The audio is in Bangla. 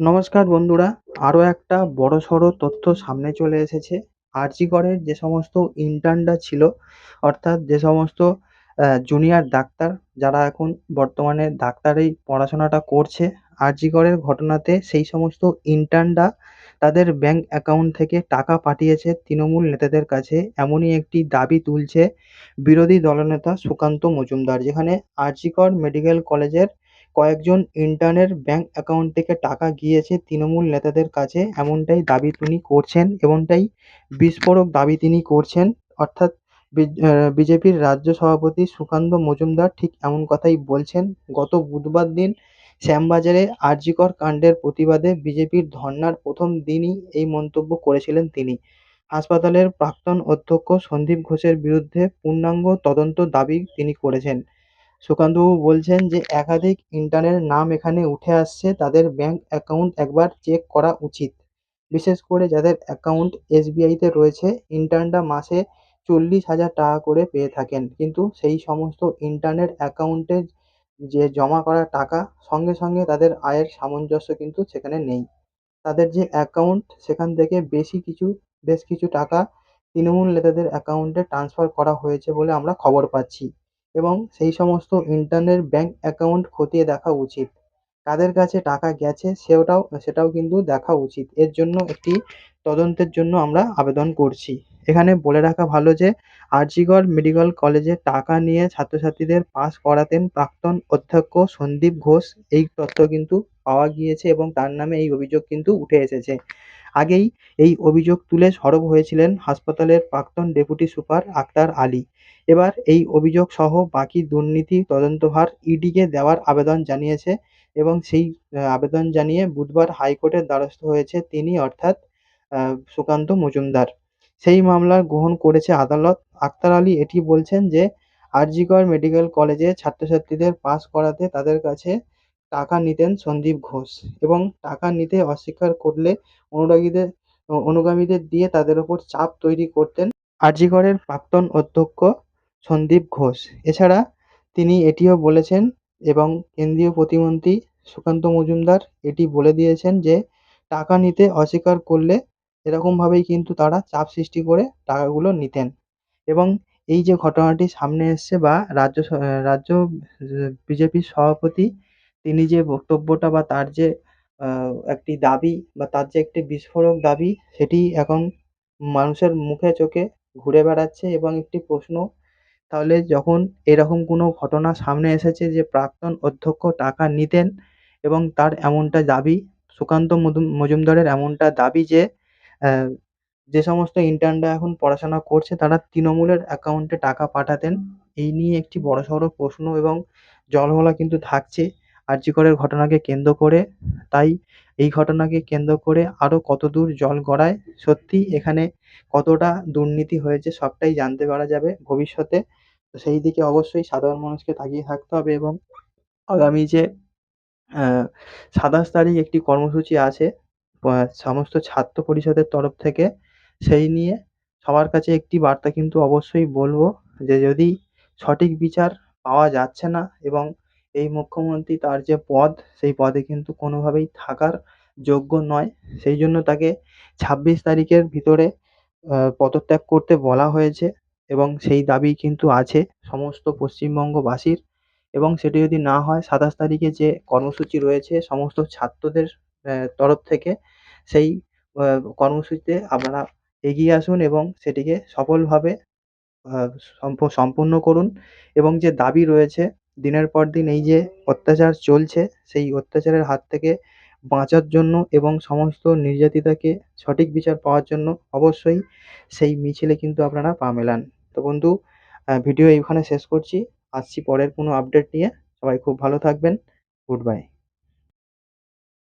নমস্কার বন্ধুরা, আরও একটা বড়সড় তথ্য সামনে চলে এসেছে। আরজি করের যে সমস্ত ইন্টার্নরা ছিল, অর্থাৎ যে সমস্ত জুনিয়র ডাক্তার, যারা এখন বর্তমানে ডাক্তারি পড়াশোনাটা করছে আরজি করের ঘটনাতে সেই সমস্ত ইন্টার্নরা তাদের ব্যাঙ্ক অ্যাকাউন্ট থেকে টাকা পাঠিয়েছে তৃণমূল নেতাদের কাছে। এমনই একটি দাবি তুলছে বিরোধী দলনেতা সুকান্ত মজুমদার, যেখানে আরজি কর মেডিকেল কলেজের কয়েকজন ইন্টার্নের ব্যাঙ্ক অ্যাকাউন্ট থেকে টাকা গিয়েছে তৃণমূল নেতাদের কাছে, এমনটাই দাবি তিনি করছেন, এমনটাই বিস্ফোরক দাবি তিনি করছেন। অর্থাৎ বিজেপির রাজ্য সভাপতি সুকান্ত মজুমদার ঠিক এমন কথাই বলছেন। গত বুধবার দিন শ্যামবাজারে আরজি কর কাণ্ডের প্রতিবাদে বিজেপির ধর্নার প্রথম দিনই এই মন্তব্য করেছিলেন তিনি। হাসপাতালের প্রাক্তন অধ্যক্ষ সন্দীপ ঘোষের বিরুদ্ধে পূর্ণাঙ্গ তদন্ত দাবি তিনি করেছেন। সুকান্তবাবু বলছেন যে, একাধিক ইন্টার্নের নাম এখানে উঠে আসছে, তাদের ব্যাঙ্ক অ্যাকাউন্ট একবার চেক করা উচিত। বিশেষ করে যাদের অ্যাকাউন্ট এসবিআইতে রয়েছে ইন্টার্নরা মাসে চল্লিশ হাজার টাকা করে পেয়ে থাকেন। কিন্তু সেই সমস্ত ইন্টার্নের অ্যাকাউন্টে যে জমা করা টাকা, সঙ্গে সঙ্গে তাদের আয়ের সামঞ্জস্য কিন্তু সেখানে নেই। তাদের যে অ্যাকাউন্ট, সেখান থেকে বেশি কিছু, বেশ কিছু টাকা তৃণমূল নেতাদের অ্যাকাউন্টে ট্রান্সফার করা হয়েছে বলে আমরা খবর পাচ্ছি। এবং সেই সমস্ত ইন্টার্নের ব্যাঙ্ক অ্যাকাউন্ট খতিয়ে দেখা উচিত। কাদের কাছে টাকা গেছে সেটাও সেটাও কিন্তু দেখা উচিত। এর জন্য একটি তদন্তের জন্য আমরা আবেদন করছি। এখানে বলে রাখা ভালো যে আরজিকর মেডিকেল কলেজে টাকা নিয়ে ছাত্রছাত্রীদের পাস করাতেন প্রাক্তন অধ্যক্ষ সন্দীপ ঘোষ। এই তথ্য কিন্তু পাওয়া গিয়েছে এবং তার নামে এই অভিযোগ কিন্তু উঠে এসেছে। আগেই এই অভিযোগ তুলে সরব হয়েছিলেন হাসপাতালের প্রাক্তন ডেপুটি সুপার আক্তার আলী। এবার এই অভিযোগ সহ বাকি দুর্নীতি তদন্তভার ইডিকে দেওয়ার আবেদন জানিয়েছে এবং সেই আবেদন জানিয়ে বুধবার হাইকোর্টের দ্বারস্থ হয়েছে তিনি অর্থাৎ সুকান্ত মজুমদার। সেই মামলা গ্রহণ করেছে আদালত। আক্তার আলী এটি বলছেন যে, আরজিকর মেডিকেল কলেজে ছাত্রছাত্রীদের পাস করাতে তাদের কাছে টাকা নিতেন সন্দীপ ঘোষ এবং টাকা নিতে অস্বীকার করলে অনুরাগীদের, অনুগামীদের দিয়ে তাদের ওপর চাপ তৈরি করতেন আরজিকরের প্রাক্তন অধ্যক্ষ সন্দীপ ঘোষ। এছাড়া তিনি এটিও বলেছেন এবং কেন্দ্রীয় প্রতিমন্ত্রী সুকান্ত মজুমদার এটি বলে দিয়েছেন যে, টাকা নিতে অস্বীকার করলে এরকমভাবেই কিন্তু তারা চাপ সৃষ্টি করে টাকাগুলো নিতেন। এবং এই যে ঘটনাটি সামনে এসছে বা রাজ্য রাজ্য বিজেপির সভাপতি তিনি যে বক্তব্যটা বা তার যে একটি দাবি বা তার যে একটি বিস্ফোরক দাবি, সেটি এখন মানুষের মুখে চোখে ঘুরে বেড়াচ্ছে এবং একটি প্রশ্ন তাহলে যখন এরকম কোনো ঘটনা সামনে এসেছে যে প্রাক্তন অধ্যক্ষ টাকা নিতেন এবং তার এমনটা দাবি, সুকান্ত মজুমদারের এমনটা দাবি যে যে সমস্ত ইন্টার্নরা এখন পড়াশোনা করছে তারা তৃণমূলের অ্যাকাউন্টে টাকা পাঠাতেন, এই নিয়ে একটি বড়সড় প্রশ্ন এবং জলঘোলা কিন্তু থাকছে। জি করের ঘটনাকে কেন্দ্র করে, তাই এই ঘটনাকে কেন্দ্র করে আরও কতদূর জল গড়ায়, সত্যি এখানে কতটা দুর্নীতি হয়েছে সবটাই জানতে পারা যাবে ভবিষ্যতে। তো সেই দিকে অবশ্যই সাধারণ মানুষকে তাকিয়ে থাকতে হবে এবং আগামী যে সাতাশ তারিখ একটি কর্মসূচি আছে সমস্ত ছাত্র পরিষদের তরফ থেকে, সেই নিয়ে সবার কাছে একটি বার্তা কিন্তু অবশ্যই বলব যে যদি সঠিক বিচার পাওয়া যাচ্ছে না এবং এই মুখ্যমন্ত্রী তার যে পদ, সেই পদে কিন্তু কোনোভাবেই থাকার যোগ্য নয়। সেই জন্য তাকে ছাব্বিশ তারিখের ভিতরে পদত্যাগ করতে বলা হয়েছে এবং সেই দাবি কিন্তু আছে সমস্ত পশ্চিমবঙ্গবাসীর। এবং সেটি যদি না হয়, সাতাশ তারিখে যে কর্মসূচি রয়েছে সমস্ত ছাত্রদের তরফ থেকে, সেই কর্মসূচিতে আপনারা এগিয়ে আসুন এবং সেটিকে সফলভাবে সম্পূর্ণ করুন। এবং যে দাবি রয়েছে দিনের পর দিন এই যে অত্যাচার চলছে, সেই অত্যাচারের হাত থেকে বাঁচার জন্য এবং সমস্ত নির্যাতিতাকে সঠিক বিচার পাওয়ার জন্য অবশ্যই সেই মিছিলে কিন্তু আপনারা পা মেলান। তো বন্ধু ভিডিও এইখানে শেষ করছি। আসছি পরের কোনো আপডেট নিয়ে। সবাই খুব ভালো থাকবেন। Good bye